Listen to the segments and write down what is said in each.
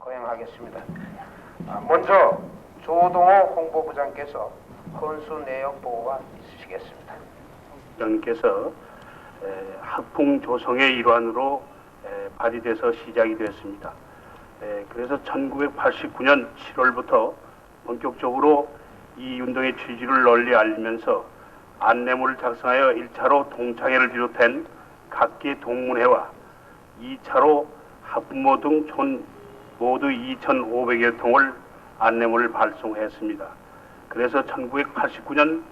거행하겠습니다. 아, 먼저 조동호 홍보부장께서 헌수 내역 보고가 있으시겠습니다. 장께서 학풍 조성의 일환으로 에, 발의돼서 시작이 되었습니다. 에, 그래서 1989년 7월부터 본격적으로 이 운동의 취지를 널리 알리면서 안내문을 작성하여 1차로 동창회를 비롯한 각기 동문회와 2차로 학부모 등총 모두 2,500여 통을 안내문을 발송했습니다. 그래서 1989년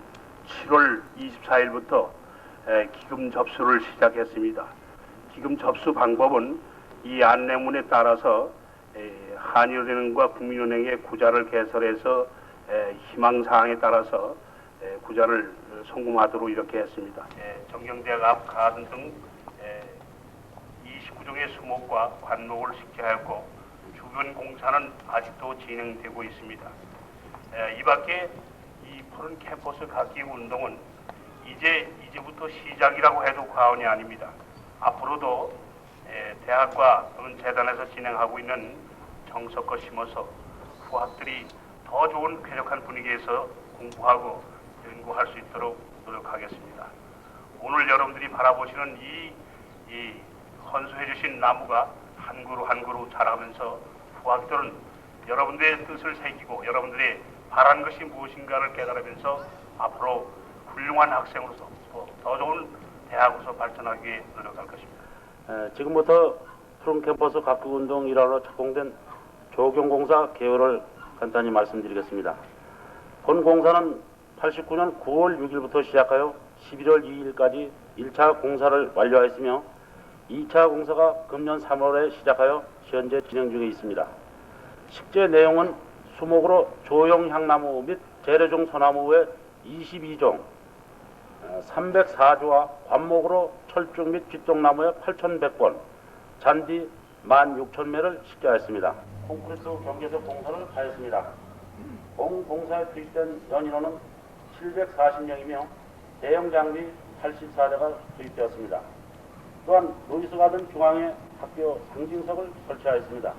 7월 24일부터 기금 접수를 시작했습니다. 기금 접수 방법은 이 안내문에 따라서 에, 한일은행과 국민은행의 구자를 개설해서 에, 희망사항에 따라서 에, 구자를 송금하도록 이렇게 했습니다. 에, 정경대학 앞 가든 등 에, 29종의 수목과 관목을 식재하였고 주변 공사는 아직도 진행되고 있습니다. 에, 이 밖에 이 푸른 캠퍼스 갖기 운동은 이제 이제부터 시작이라고 해도 과언이 아닙니다. 앞으로도 에, 대학과 또는 재단에서 진행하고 있는 정석껏 심어서 후학들이 더 좋은 쾌적한 분위기에서 공부하고 연구할 수 있도록 노력하겠습니다. 오늘 여러분들이 바라보시는 이, 이 헌수해 주신 나무가 한 그루 한 그루 자라면서 후학들은 여러분들의 뜻을 새기고 여러분들의 바란 것이 무엇인가를 깨달으면서 앞으로 훌륭한 학생으로서 더- 더 좋은 대학으로서 발전하기 위해 노력할 것입니다. 에, 지금부터 푸른 캠퍼스 각국 운동 일환으로 착공된 조경공사 개요를 간단히 말씀드리겠습니다. 본 공사는 89년 9월 6일부터 시작하여 11월 2일까지 1차 공사를 완료하였으며 2차 공사가 금년 3월에 시작하여 현재 진행 중에 있습니다. 식재 내용은 수목으로 조형 향나무 및 재래종 소나무 외 22종, 304조와 관목으로 철쭉 및 뒷동나무에 8,100번, 잔디 16,000매를 식재하였습니다. 콘크리트 경계석 공사를 하였습니다. 공 공사에 투입된 연인원은 740명이며 대형 장비 84대가 투입되었습니다. 또한 루이스 가든 중앙에 학교 상징석을 설치하였습니다.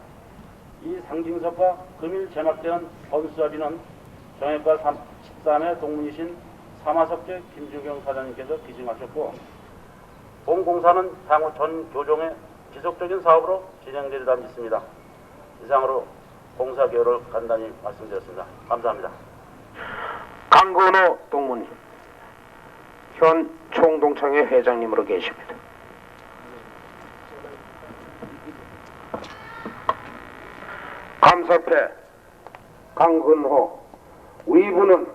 이 상징석과 금일 제막되는 헌수자리는 정액과 13회 동문이신 사마석재 김주경 사장님께서 기증하셨고 본공사는 향후 전 교종의 지속적인 사업으로 진행되리라 믿습니다. 이상으로 공사 개요를 간단히 말씀드렸습니다. 감사합니다. 강건호 동문님, 현 총동창회 회장님으로 계십니다. 감사패 강근호 위부는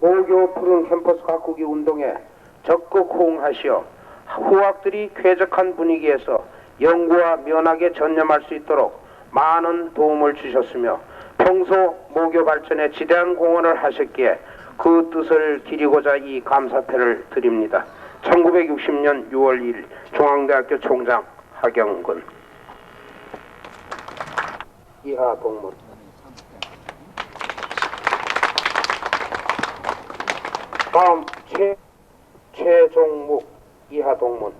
모교 푸른 캠퍼스 가꾸기 운동에 적극 호응하시어 후학들이 쾌적한 분위기에서 연구와 면학에 전념할 수 있도록 많은 도움을 주셨으며 평소 모교 발전에 지대한 공헌을 하셨기에 그 뜻을 기리고자 이 감사패를 드립니다. 1960년 6월 1일 중앙대학교 총장 하경근 이하 동문 다음 최 최종묵 이하 동문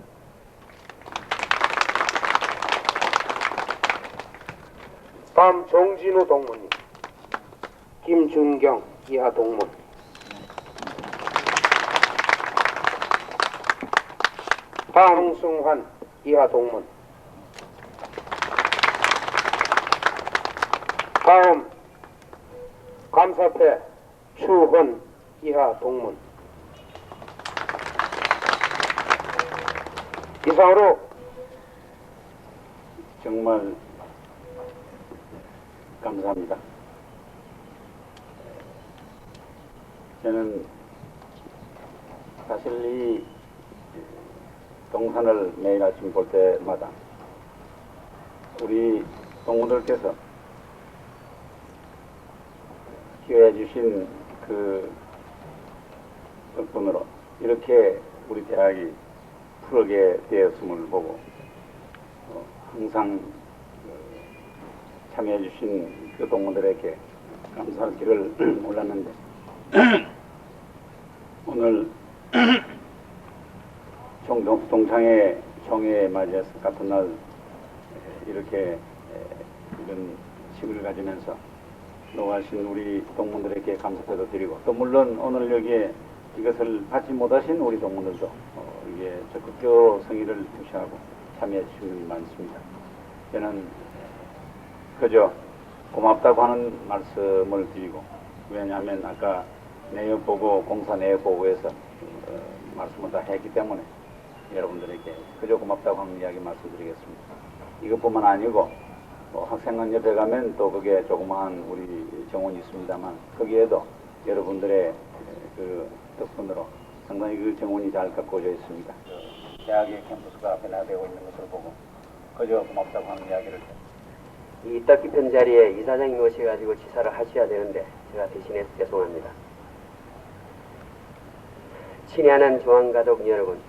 다음 정진우 동문님. 김준경 이하 동문 다음 승환 이하 동문 다음 감사패 추헌 이하 동문 이상으로 정말 감사합니다. 저는 사실 이 동산을 매일 아침 볼 때마다 우리 동무들께서 기여해 주신 그 덕분으로 이렇게 우리 대학이 푸르게 되었음을 보고 어, 항상 그 참여해 주신 그 동무들에게 감사할 길을 몰랐는데 오늘 총 동창회 총회에 맞이해서 같은 날 에, 이렇게 에, 이런 식을 가지면서 노하신 우리 동문들에게 감사도 드리고 또 물론 오늘 여기에 이것을 받지 못하신 우리 동문들도 어, 이게 적극적으로 성의를 무시하고 참여해 주신 분이 많습니다. 저는 그저 고맙다고 하는 말씀을 드리고 왜냐하면 아까 내역 보고 공사 내역 보고에서 어, 말씀을 다 했기 때문에 여러분들에게 그저 고맙다고 하는 이야기 말씀드리겠습니다. 이것뿐만 아니고 뭐 학생원 옆에 가면 또 그게 조그마한 우리 정원이 있습니다만 거기에도 여러분들의 그 덕분으로 상당히 그 정원이 잘 가꾸어져 있습니다. 대학의 캠퍼스가 변화되고 있는 것을 보고 그저 고맙다고 하는 이야기를 이 뜻깊은 자리에 이사장님 오셔가지고 지사를 하셔야 되는데 제가 대신해서 죄송합니다. 친애하는 중앙가족 여러분,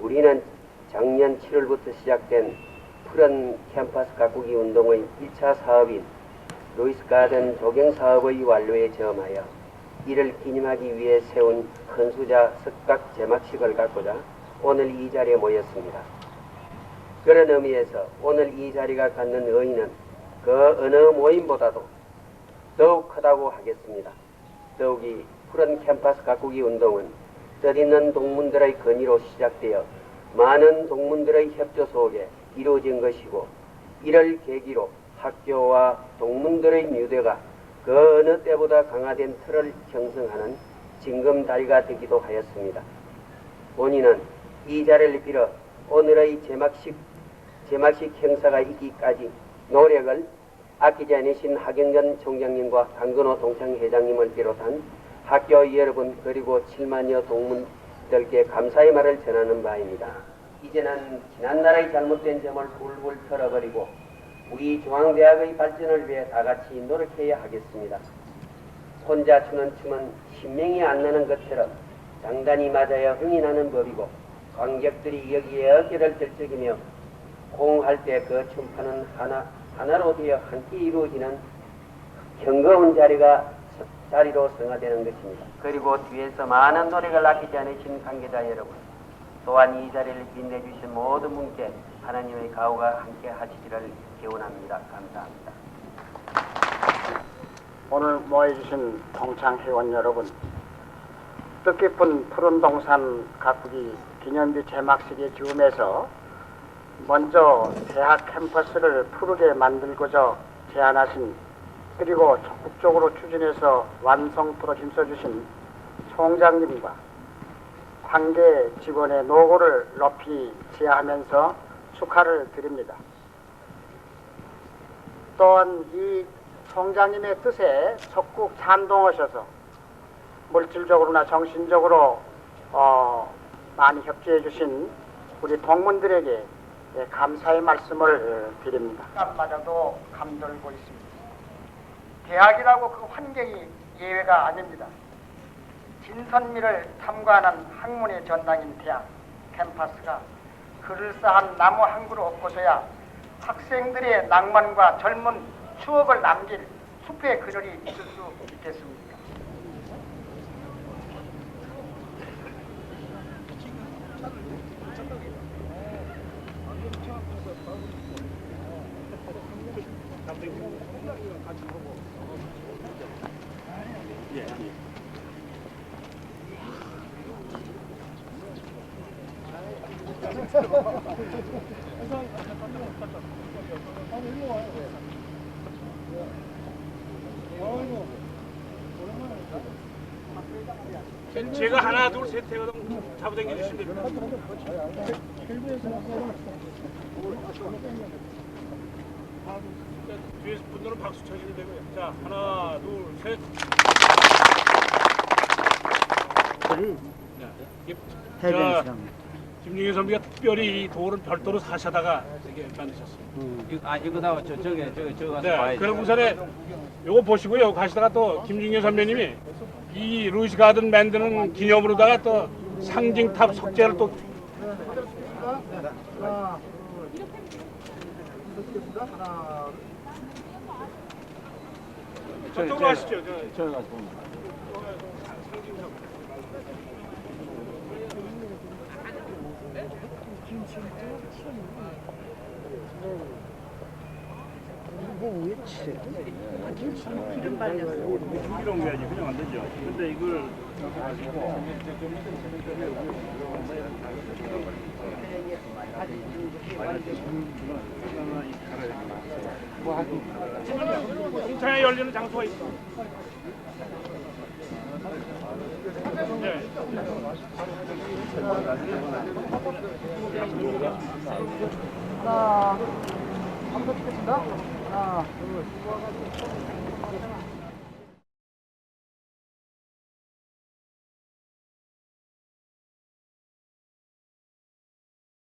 우리는 작년 7월부터 시작된 푸른 캠퍼스 가꾸기 운동의 1차 사업인 로이스 가든 조경 사업의 완료에 점하여 이를 기념하기 위해 세운 헌수자 석각 제막식을 갖고자 오늘 이 자리에 모였습니다. 그런 의미에서 오늘 이 자리가 갖는 의의는 그 어느 모임보다도 더욱 크다고 하겠습니다. 더욱이 푸른 캠퍼스 가꾸기 운동은 뜻있는 동문들의 건의로 시작되어 많은 동문들의 협조 속에 이루어진 것이고 이를 계기로 학교와 동문들의 뮤대가 그 어느 때보다 강화된 틀을 형성하는 징검다리가 되기도 하였습니다. 본인은 이 자리를 빌어 오늘의 제막식 제막식 행사가 있기까지 노력을 아끼지 않으신 하경전 총장님과 강근호 동창회장님을 비롯한 학교 여러분 그리고 7만여 동문들께 감사의 말을 전하는 바입니다. 이제는 지난날의 잘못된 점을 불불 털어버리고 우리 중앙대학의 발전을 위해 다 같이 노력해야 하겠습니다. 혼자 추는 춤은 신명이 안 나는 것처럼 장단이 맞아야 흥이 나는 법이고 관객들이 여기에 어깨를 들썩이며 공할 때 그 춤파는 하나 하나로 되어 함께 이루어지는 경거운 자리가 서- 자리로 성화되는 것입니다. 그리고 뒤에서 많은 노력을 아끼지 않으신 관계자 여러분, 또한 이 자리를 빛내주신 모든 분께 하나님의 가호가 함께 하시기를 기원합니다. 감사합니다. 오늘 모여주신 동창회원 여러분, 뜻깊은 푸른 동산 가꾸기 기념비 제막식의 즈음에서 먼저 대학 캠퍼스를 푸르게 만들고자 제안하신 그리고 적극적으로 추진해서 완성토로 힘써주신 총장님과 관계 직원의 노고를 높이 지하하면서 축하를 드립니다. 또한 이 총장님의 뜻에 적극 찬동하셔서 물질적으로나 정신적으로 어, 많이 협조해 주신 우리 동문들에게 예, 감사의 말씀을 어, 드립니다. 마저도 감돌고 있습니다. 대학이라고 그 환경이 예외가 아닙니다. 진선미를 탐구하는 학문의 전당인 대학 캠퍼스가 그럴싸한 나무 한 그루 없고서야 학생들의 낭만과 젊은 추억을 남길 숲의 그늘이 있을 수 있겠습니까? 제가 하나 둘셋 해거든 잡아당겨 주시면 됩니다. 뒤에서 분들은 박수 쳐주면 되고요. 자 하나 둘 셋. 자, 김용현 선배가 특별히 이 돌을 별도로 사셔다가 이렇게 만드셨어요. 아 이거 나 저쪽에 저기 저기 가서 네, 봐야지. 그럼 우선에 요거 보시고요. 가시다가 또 김중현 선배님이 이 루이스 가든 만드는 기념으로다가 또 상징탑 석재를 또 저쪽으로 가시죠. 저, 저기 가서 보면. 이런 게 아니고 그냥 안 되죠. 근데 이걸 공차에 열리는 장소가 있어. 네. 하나, 한번 찍겠습니다. 하나, 둘.